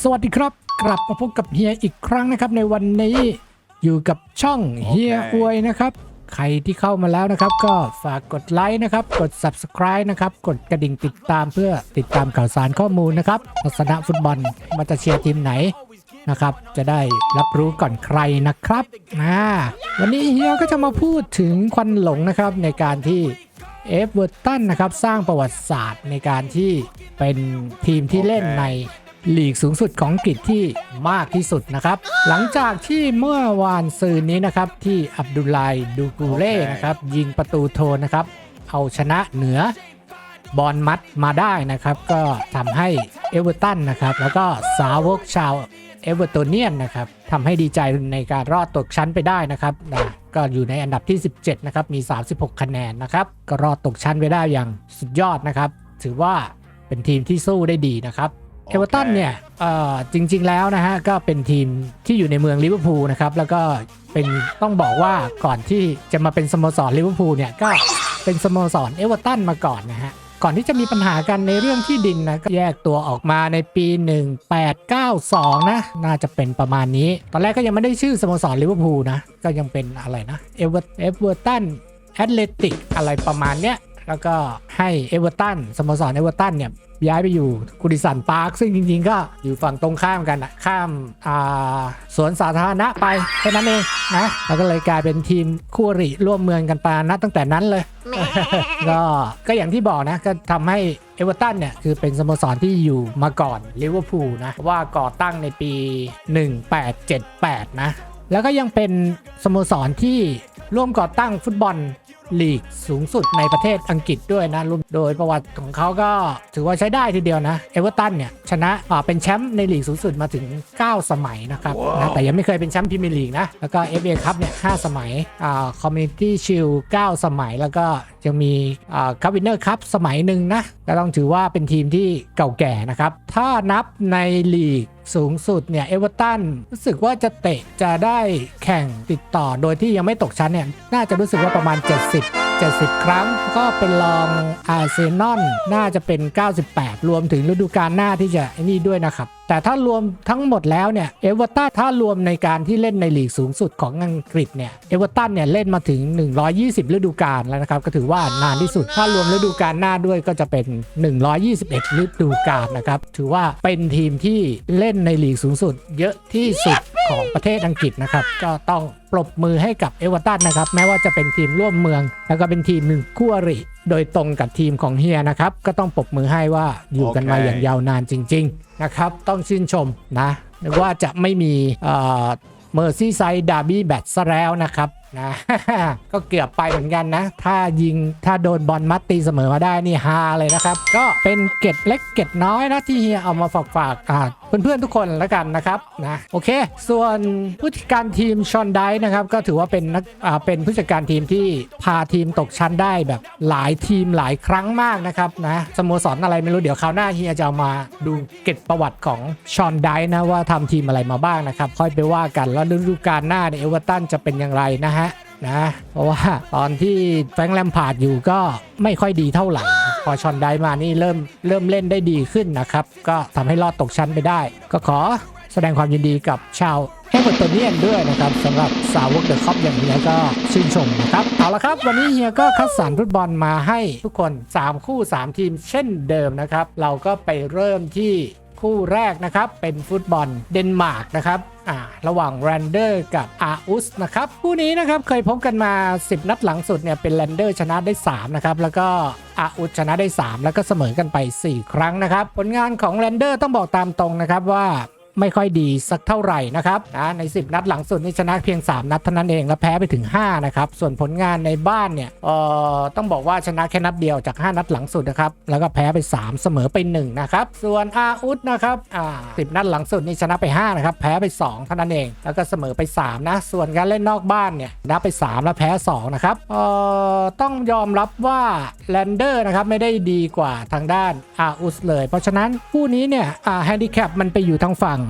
สวัสดีครับ กลับมาพบกับเฮียอีกครั้งนะครับ ในวันนี้อยู่กับช่องเฮียอวยนะครับ ใครที่เข้ามาแล้วนะครับ ก็ฝากกดไลค์นะครับ กด subscribe นะครับ กดกระดิ่งติดตามเพื่อติดตามข่าวสารข้อมูลนะครับลักษณะฟุตบอลมาจะเชียร์ทีมไหนนะครับ จะได้รับรู้ก่อนใครนะครับอ่าวันนี้เฮียก็จะมาพูดถึงควันหลงนะครับในการที่เอฟเวอร์ตันนะครับสร้างประวัติศาสตร์ในการที่เป็นทีมที่เล่นใน ลีกสูงสุดของอังกฤษที่มากที่สุดนะครับ หลังจากที่เมื่อวานซืนนี้นะครับที่อับดุลไลดูกูเล่นะครับยิงประตูโทนนะครับ เอาชนะเหนือบอลมัดมาได้นะครับ ก็ทำให้เอเวอร์ตันนะครับ แล้วก็สาวกชาวเอเวอร์ตันเนียนนะครับทำให้ดีใจในการรอดตกชั้นไปได้นะครับนะก็อยู่ในอันดับที่ 17 นะครับ มี 36 คะแนนนะครับ ก็รอดตกชั้นไปได้อย่างสุดยอดนะครับ ถือว่าเป็นทีมที่สู้ได้ดีนะครับ เอเวอร์ตันเนี่ยจริง ๆ แล้วนะฮะก็เป็นทีมที่อยู่ในเมืองลิเวอร์พูลนะครับแล้วก็เป็นต้องบอกว่าก่อนที่จะมาเป็นสโมสรลิเวอร์พูลเนี่ยก็เป็นสโมสรเอเวอร์ตันมาก่อนนะฮะก่อนที่จะมีปัญหากันในเรื่องที่ดินนะก็แยกตัวออกมาในปี 1892 นะ น่าจะเป็นประมาณนี้ ตอนแรกก็ยังไม่ได้ชื่อสโมสรลิเวอร์พูลนะ ก็ยังเป็นอะไรนะเอเวอร์เอเวอร์ตันแอตเลติกอะไรประมาณเนี้ย แล้วก็ให้เอเวอร์ตันสโมสรเอเวอร์ตันเนี่ยย้ายไปอยู่กุดิสันพาร์คซึ่งจริง ๆ ก็อยู่ฝั่งตรงข้ามกันอะข้ามอ่าสวนสาธารณะไปแค่นั้นเองนะแล้วก็เลยกลายเป็นทีมคู่อริร่วมเมืองกันปานะตั้งแต่นั้นเลย ก็ก็อย่างที่บอกนะ ก็ทำให้เอเวอร์ตันเนี่ย คือเป็นสโมสรที่อยู่มาก่อนลิเวอร์พูลนะ ว่าก่อตั้งในปี 1878 นะ แล้วก็ยังเป็นสโมสรที่ร่วมก่อตั้งฟุตบอล ลีกสูงสุดในประเทศอังกฤษด้วยนะรวมโดยประวัติของเขาก็ถือว่าใช้ได้ทีเดียวนะ เอเวอร์ตันเนี่ย ชนะอ่าเป็นแชมป์ในลีกสูงสุดมาถึง 9 สมัยนะครับนะแต่ยังไม่เคยเป็นแชมป์พรีเมียร์ลีกนะ แล้วก็ FA คัพเนี่ย5สมัยอ่าคอมมูนิตี้ชิล9สมัย แล้วก็ยังมีอ่าคัพวินเนอร์คัพสมัยหนึ่งนะ ก็ต้องถือว่าเป็นทีมที่เก่าแก่นะครับ ถ้านับในลีกสูงสุดเนี่ยเอเวอร์ตันรู้สึกว่าจะเตะจะได้แข่งติดต่อโดยที่ยังไม่ตกชั้นเนี่ยน่าจะรู้สึกว่าประมาณ 70 70 ครั้ง ก็เป็นรองอาร์เซนอลน่าจะเป็น 98 รวมถึงฤดูกาลหน้าที่จะนี่ด้วยนะครับแต่ถ้ารวมทั้งหมดแล้วเนี่ยเอเวอร์ตันถ้ารวมในการที่เล่นในลีกสูงสุดของอังกฤษเนี่ยเอเวอร์ตันเนี่ยเล่นมาถึง 120 ฤดูกาลแล้วนะครับ ก็ถือว่านานที่สุด ถ้ารวมฤดูกาลหน้าด้วยก็จะเป็น 121 ฤดูกาลนะครับ ถือว่าเป็นทีมที่เล่นในลีกสูงสุด เยอะที่สุดของประเทศอังกฤษนะครับ ก็ต้องปรบมือให้กับเอเวอร์ตันนะครับ แม้ว่าจะเป็นทีมร่วมเมือง แล้วก็เป็นทีมหนึ่งคู่อริ โดยตรงกับทีมของเฮียนะครับ ก็ต้องปรบมือให้ว่าอยู่กันมาโอเคอย่างยาวนานจริง ๆ นะครับ ต้องชื่นชมนะนึกว่าจะไม่มีเมอร์ซี่ไซด์ดาร์บี้แบตซะแล้วนะครับนะก็เกือบไปเหมือนกันนะ ถ้ายิงถ้าโดนบอลมัดตีเสมอมาได้นี่ฮาเลยนะครับ ก็เป็นเกร็ดเล็กเกร็ดน้อยนะที่เฮียเอามาฝากฝากๆอ่าเพื่อนๆทุกคนแล้วกันนะครับนะโอเค ส่วนผู้จัดการทีมชอนไดนะครับก็ถือว่าเป็นนักอ่าเป็นผู้จัดการทีมที่พาทีมตกชั้นได้แบบหลายทีมหลายครั้งมากนะครับนะสโมสรอะไรไม่รู้เดี๋ยวคราวหน้าเฮียจะเอามาดูเกร็ดประวัติของชอนไดนะว่าทำทีมอะไรมาบ้างนะครับ ค่อยไปว่ากันแล้วฤดูกาลหน้าในยเอเวอร์ตันจะเป็นอย่างไรนะฮะนะเพราะว่าตอนที่แฟรงค์แลมพาร์ดอยู่ก็ไม่ค่อยดีเท่าไหร่ พอชอนไดมานี่เริ่มเริ่มเล่นได้ดีขึ้นนะครับ ก็ทำให้รอดตกชั้นไปได้ ก็ขอแสดงความยินดีกับชาวแฮมเบอร์ตันเนียนด้วยนะครับสำหรับสาวกเดอะคอปอย่างเฮียก็ชื่นชมนะครับ เอาละครับ วันนี้เฮียก็คัดสรรฟุตบอลมาให้ทุกคน 3 คู่ 3 ทีมเช่นเดิมนะครับ เราก็ไปเริ่มที่ คู่แรกนะครับเป็นฟุตบอลเดนมาร์กนะครับอ่าระหว่างแรนเดอร์กับอาอุสนะครับคู่นี้นะครับเคยพบกันมา 10 นัดหลังสุดเนี่ยเป็นแรนเดอร์ชนะได้ 3 นะครับ แล้วก็อาอุสชนะได้ 3 แล้วก็เสมอกันไป 4 ครั้งนะครับ ผลงานของแรนเดอร์ต้องบอกตามตรงนะครับว่า ไม่ค่อยดีสักเท่าไหร่นะครับนะใน 10 นัดหลังสุดนี่ชนะเพียง 3 นัดเท่านั้นเองแล้วแพ้ไปถึง 5 นะครับ ส่วนผลงานในบ้านเนี่ยเอ่อต้องบอกว่าชนะแค่นัดเดียวจาก 5 นัดหลังสุดนะครับ แล้วก็แพ้ไป 3 เสมอไป 1 นะครับ ส่วนอาอุดนะครับอ่า10นัดหลังสุดนี่ชนะไป 5 นะครับ แพ้ไป 2 เท่านั้นเอง แล้วก็เสมอไป 3 นะ ส่วนการเล่นนอกบ้านเนี่ยชนะไป 3 แล้วแพ้ 2 นะครับเอ่อต้องยอมรับว่าแลนเดอร์นะครับไม่ได้ดีกว่าทางด้านอาอุสเลย เพราะฉะนั้นคู่นี้เนี่ยอ่าแฮนดิแคปมันไปอยู่ทางฝั่ง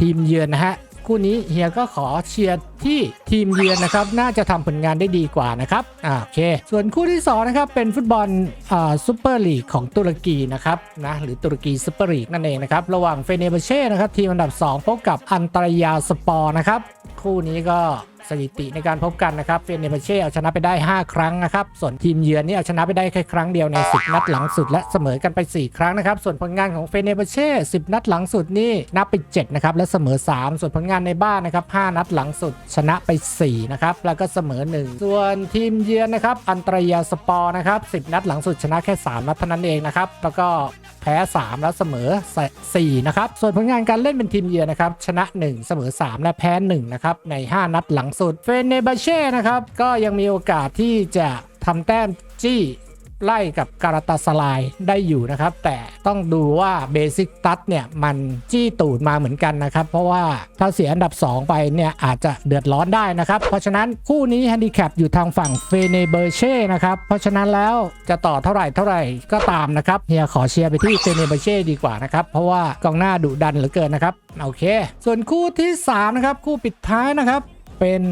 ทีมเยือนนะฮะคู่นี้เฮียก็ขอเชียร์ที่ทีมเยือนนะครับ น่าจะทำผลงานได้ดีกว่านะครับอ่าโอเค ส่วนคู่ที่สองนะครับเป็นฟุตบอลอ่าซูเปอร์ลีกของตุรกีนะครับนะหรือตุรกีซูเปอร์ลีกนั่นเองนะครับระหว่างเฟเนเบเช่นะครับทีมอันดับ 2 พบกับอันตรยาสปอร์นะครับคู่นี้ก็ สถิติในการพบกันนะครับเฟเนเบเช่เอาชนะไปได้ 5 ครั้งนะครับ ส่วนทีมเยือนนี่เอาชนะไปได้แค่ครั้งเดียวใน 10 นัดหลังสุด และเสมอกันไป 4 ครั้งนะครับ ส่วนผลงานของเฟเนเบเช่10 นัดหลังสุดนี่นับไป 7 นะครับ และเสมอ 3 ส่วนผลงานในบ้านนะครับ 5 นัดหลังสุด ชนะไป 4 นะครับ แล้วก็เสมอ 1 ส่วนทีมเยือนนะครับ อันตรายาสปอร์นะครับ 10 นัดหลังสุดชนะแค่ 3 นัดเท่านั้นเองนะครับ แล้วก็ แพ้ 3 แล้วเสมอ 4 นะครับ ส่วนผลงานการเล่นเป็นทีมเยือนนะครับ ชนะ 1 เสมอ 3 และแพ้ 1 นะครับ ใน 5 นัดหลังสุด เฟเนบาเช่นะครับ ก็ยังมีโอกาสที่จะทำแต้มจี้ ไล่กับการาตาสลายได้อยู่นะครับ แต่ต้องดูว่าเบสิกตัดเนี่ยมันจี้ตูดมาเหมือนกันนะครับ เพราะว่าถ้าเสียอันดับ 2 ไปเนี่ยอาจจะเดือดร้อนได้นะครับ เพราะฉะนั้นคู่นี้แฮนดิแคปอยู่ทางฝั่งเฟเนเบอร์เช่นะครับ เพราะฉะนั้นแล้วจะต่อเท่าไหร่เท่าไหร่ก็ตามนะครับเฮียขอเชียร์ไปที่เฟเนเบอร์เช่ดีกว่านะครับ เพราะว่ากองหน้าดุดันเหลือเกินนะครับ โอเค ส่วนคู่ที่สามนะครับ คู่ปิดท้ายนะครับ เป็น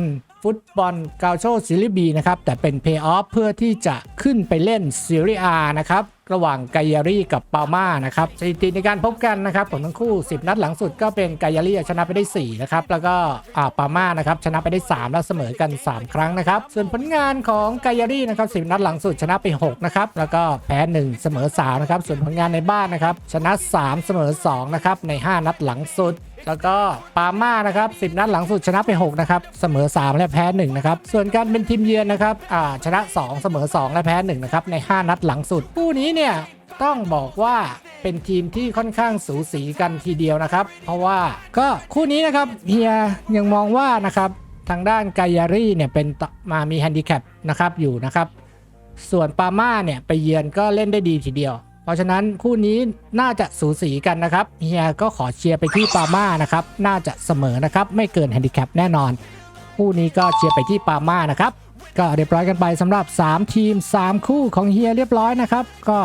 ฟุตบอลกาโชซีรีบีนะครับ แต่เป็นเพย์ออฟเพื่อที่จะขึ้นไปเล่นซีรีอานะครับ ระหว่างไกยารีกับปาม่านะครับสถิติในการพบกันนะครับของทั้งคู่ 10 นัดหลังสุดก็เป็นไกยารีชนะไปได้ 4 นะครับ แล้วก็อ่าปาม่านะครับชนะไปได้ 3 แล้วเสมอกัน 3 ครั้งนะครับ ส่วนผลงานของไกยารีนะครับ 10 นัดหลังสุดชนะไป 6 นะครับ แล้วก็แพ้ 1 เสมอ 3 นะครับ ส่วนผลงานในบ้านนะครับชนะ 3 เสมอ 2 นะครับใน 5 นัดหลังสุด แล้วก็ปาม่านะครับ10 นัดหลังสุดชนะไป 6 นะครับ เสมอ 3 และแพ้ 1 นะครับ ส่วนการเป็นทีมเยือนนะครับอ่าชนะ 2 เสมอ 2 และแพ้ 1 นะครับ ใน 5 นัดหลังสุดคู่นี้เนี่ยต้องบอกว่าเป็นทีมที่ค่อนข้างสูสีกันทีเดียวนะครับ เพราะว่าก็คู่นี้นะครับเฮียยังมองว่านะครับทางด้านกายารีเนี่ยเป็นมามีแฮนดิแคปนะครับอยู่นะครับ ส่วนปาม่าเนี่ยไปเยือนก็เล่นได้ดีทีเดียว ราะฉะนั้นคู่นี้น่าจะสูสีกันนะครับเฮียก็ขอเชียร์ไปที่ปาม่านะครับน่าจะเสมอนะครับไม่เกินแฮนดิแคปแน่นอน คู่นี้ก็เชียร์ไปที่ปาม่านะครับก็เรียบร้อยกันไปสำหรับ 3 ทีม 3 คู่ของเฮียเรียบร้อยนะครับ ก็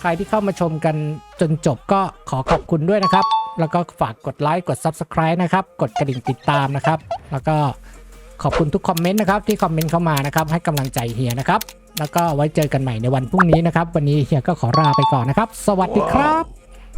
ใครที่เข้ามาชมกันจนจบก็ขอขอบคุณด้วยนะครับ แล้วก็ฝากกดไลค์กด Subscribe นะครับ กดกระดิ่งติดตามนะครับ แล้วก็ขอบคุณทุกคอมเมนต์นะครับที่คอมเมนต์เข้ามานะครับให้กำลังใจเฮียนะครับ แล้วก็ไว้เจอกันใหม่ในวันพรุ่งนี้นะครับ วันนี้เฮียก็ขอลาไปก่อนนะครับ สวัสดีครับ